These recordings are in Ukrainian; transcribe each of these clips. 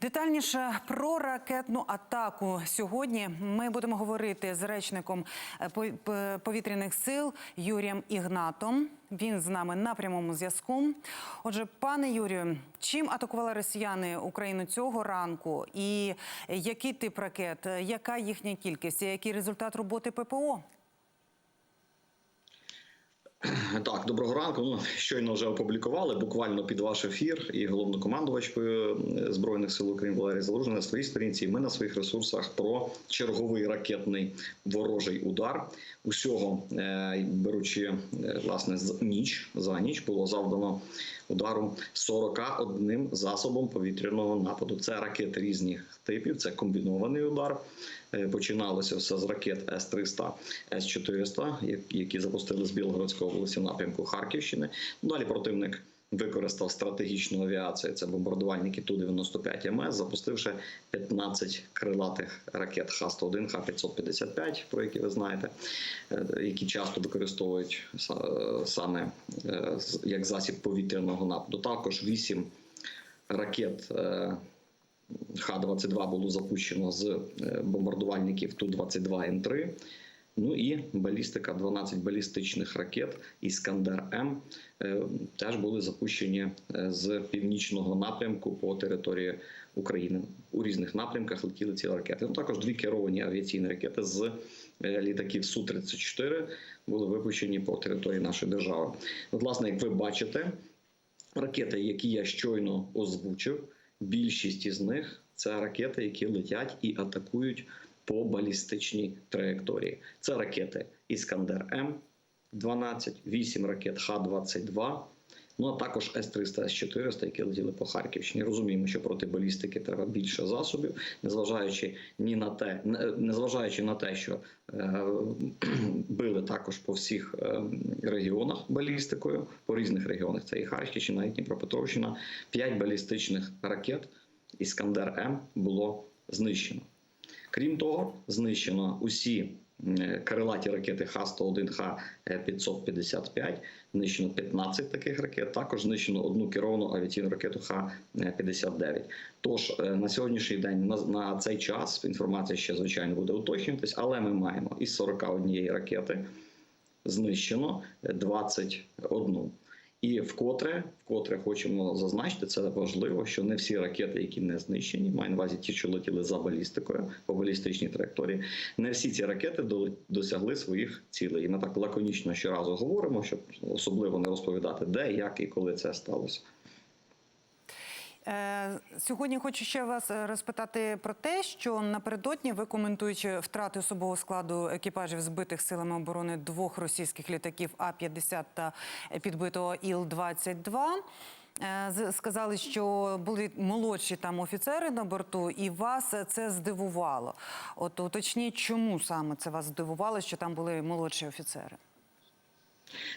Детальніше про ракетну атаку сьогодні ми будемо говорити з речником е, повітряних сил Юрієм Ігнатом. Він з нами на прямому зв'язку. Отже, пане Юрію, чим атакували росіяни Україну цього ранку? І який тип ракет, яка їхня кількість, і який результат роботи ППО? Так, доброго ранку. Ну щойно вже опублікували буквально під ваш ефір і головнокомандувачкою е, збройних сил України Валерій Залужний на своїй сторінці. і Ми на своїх ресурсах про черговий ракетний ворожий удар. Усього е, беручи е, власне з ніч за ніч було завдано удару 41 засобом повітряного нападу. Це ракети різних типів, це комбінований удар. Починалося все з ракет С-300, С-400, які запустили з Білгородської області в напрямку Харківщини. Далі противник використав стратегічну авіацію. Це бомбардувальники Ту-95 МС, запустивши 15 крилатих ракет Х-101, Х-555, про які ви знаєте, е, які часто використовують саме е, як засіб повітряного нападу. Також 8 ракет. е, Х-22 було запущено з бомбардувальників Ту-22М3. Ну і балістика, 12 балістичних ракет Іскандер М е, теж були запущені е, з північного напрямку по території України. У різних напрямках летіли ці ракети. Ну, також дві керовані авіаційні ракети з е, літаків Су-34 були випущені по території нашої держави. От, власне, як ви бачите, ракети, які я щойно озвучив, більшість із них це ракети, які летять і атакують по балістичній траєкторії. Це ракети Іскандер М 12, 8 ракет Х-22. Ну а також С-300, С-400, які летіли по Харківщині. Розуміємо, що проти балістики треба більше засобів, незважаючи ні на те, незважаючи на те, що е, били також по всіх е, регіонах балістикою, по різних регіонах. Це і Харківщина, і Дніпропетровщина. П'ять балістичних ракет Іскандер М було знищено. Крім того, знищено усі крилаті ракети Х-101, Х-555, знищено 15 таких ракет, також знищено одну керовану авіаційну ракету Х-59. Тож е, на сьогоднішній день на, на цей час інформація ще звичайно буде уточнюватись, але ми маємо із 41 ракети знищено 21. Вкотре, вкотре хочемо зазначити, це важливо, що не всі ракети, які не знищені, маю на увазі ті, що летіли за балістикою по балістичній траєкторії, не всі ці ракети досягли своїх цілей. І ми так лаконічно щоразу говоримо, щоб особливо не розповідати, де, як і коли це сталося. Е, Сьогодні хочу ще вас е, розпитати про те, що напередодні ви коментуючи втрати особового складу екіпажів збитих силами оборони двох російських літаків А-50 та підбитого Іл-22. е, з- Сказали, що були молодші там офіцери на борту, і вас це здивувало. От уточніть, чому саме це вас здивувало, що там були молодші офіцери?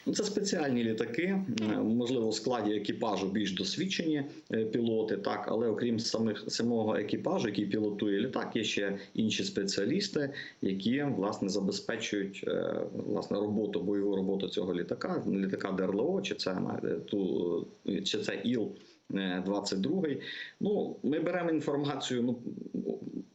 Ну, це спеціальні літаки, можливо, в складі екіпажу більш досвідчені е, пілоти, так, але окрім самих самого екіпажу, який пілотує літак, є ще інші спеціалісти, які власне забезпечують е, власне роботу, бойову роботу цього літака, літака ДРЛО, чи це е, ту чи це ІЛ. 22 Ну, ми беремо інформацію. Ну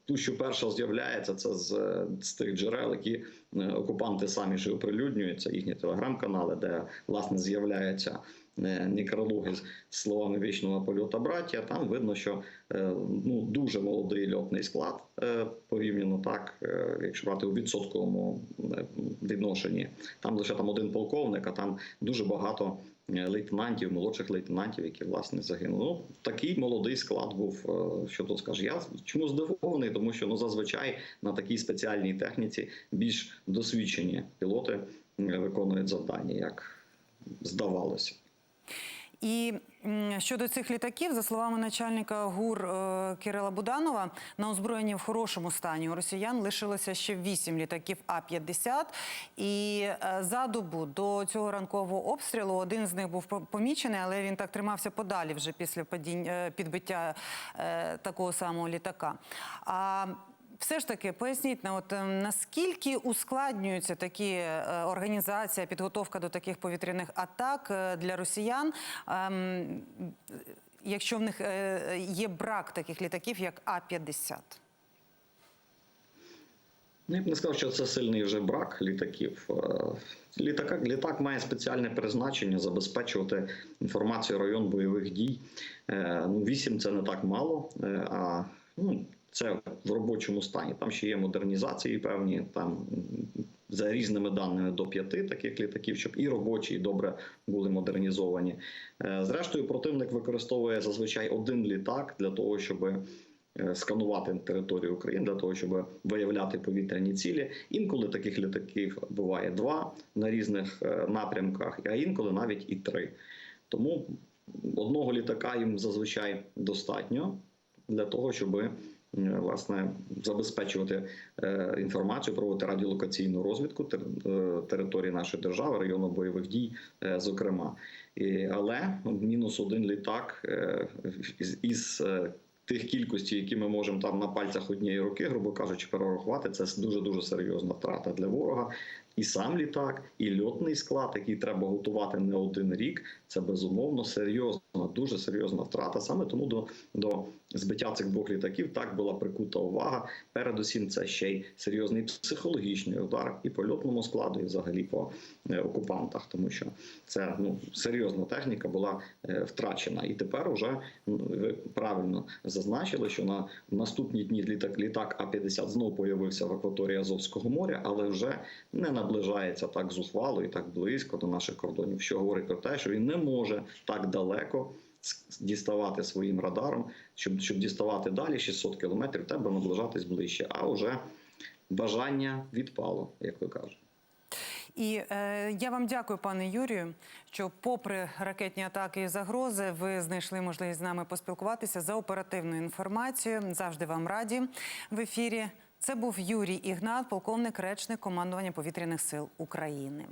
ту, що перша з'являється, це з, з тих джерел, які е, окупанти самі ж оприлюднюють. Це їхні телеграм-канали, де власне з'являються е, некрологи з словами вічного польота браття. Там видно, що е, ну дуже молодий льотний склад е, порівняно так, е, якщо брати у відсотковому е, відношенні. Там лише там один полковник, а там дуже багато. Е, Лейтенантів, молодших лейтенантів, які власне загинули. Ну такий молодий склад був. е, Що тут скаже? Я чому здивований, тому що ну зазвичай на такій спеціальній техніці більш досвідчені пілоти е, виконують завдання, як здавалося. І щодо цих літаків, за словами начальника ГУР е, Кирила Буданова, на озброєнні в хорошому стані у росіян лишилося ще вісім літаків А-50. І е, за добу до цього ранкового обстрілу один з них був помічений, але він так тримався подалі вже після падінь, е, підбиття такого самого літака. А все ж таки поясніть на от е, наскільки ускладнюються такі е, організація, підготовка до таких повітряних атак е, для росіян. Ем, якщо в них е, є брак таких літаків, як А-50? Ну, я б не сказав, що це сильний вже брак літаків. Літака, літак має спеціальне призначення забезпечувати інформацію район бойових дій. Ну, вісім це не так мало, а ну, це в робочому стані. Там ще є модернізації певні, там за різними даними до п'яти таких літаків, щоб і робочі, і добре були модернізовані. Е, Зрештою, противник використовує зазвичай один літак для того, щоб е, сканувати територію України для того, щоб виявляти повітряні цілі. Інколи таких літаків буває два на різних е, напрямках, а інколи навіть і три. Тому одного літака їм зазвичай достатньо для того, щоб е, власне забезпечувати е, інформацію, проводити радіолокаційну розвідку е, території нашої держави, району бойових дій, е, зокрема. Але мінус один літак е, із, е, тих кількості, які ми можемо там на пальцях однієї руки, грубо кажучи, перерахувати, це дуже дуже серйозна втрата для ворога. І сам літак, і льотний склад, який треба готувати не один рік, це безумовно серйозна, дуже серйозна втрата. Саме тому до, до збиття цих двох літаків так була прикута увага. Передусім, це ще й серйозний психологічний удар і по льотному складу, і взагалі по е, окупантах, тому що це ну серйозна техніка була е, втрачена. І тепер уже ну, ви правильно зазначили, що на наступні дні літак літак А-50 знову появився в акваторії Азовського моря, але вже не наближається так зухвало і так близько до наших кордонів, що говорить про те, що він не може так далеко діставати своїм радаром, щоб, щоб діставати далі 600 кілометрів, треба наближатись ближче. А вже бажання відпало, як ви кажете. І е, я вам дякую, пане Юрію, що, попри ракетні атаки і загрози, ви знайшли можливість з нами поспілкуватися за оперативною інформацією. Завжди вам раді в ефірі. Це був Юрій Ігнат, полковник речник командування повітряних сил України.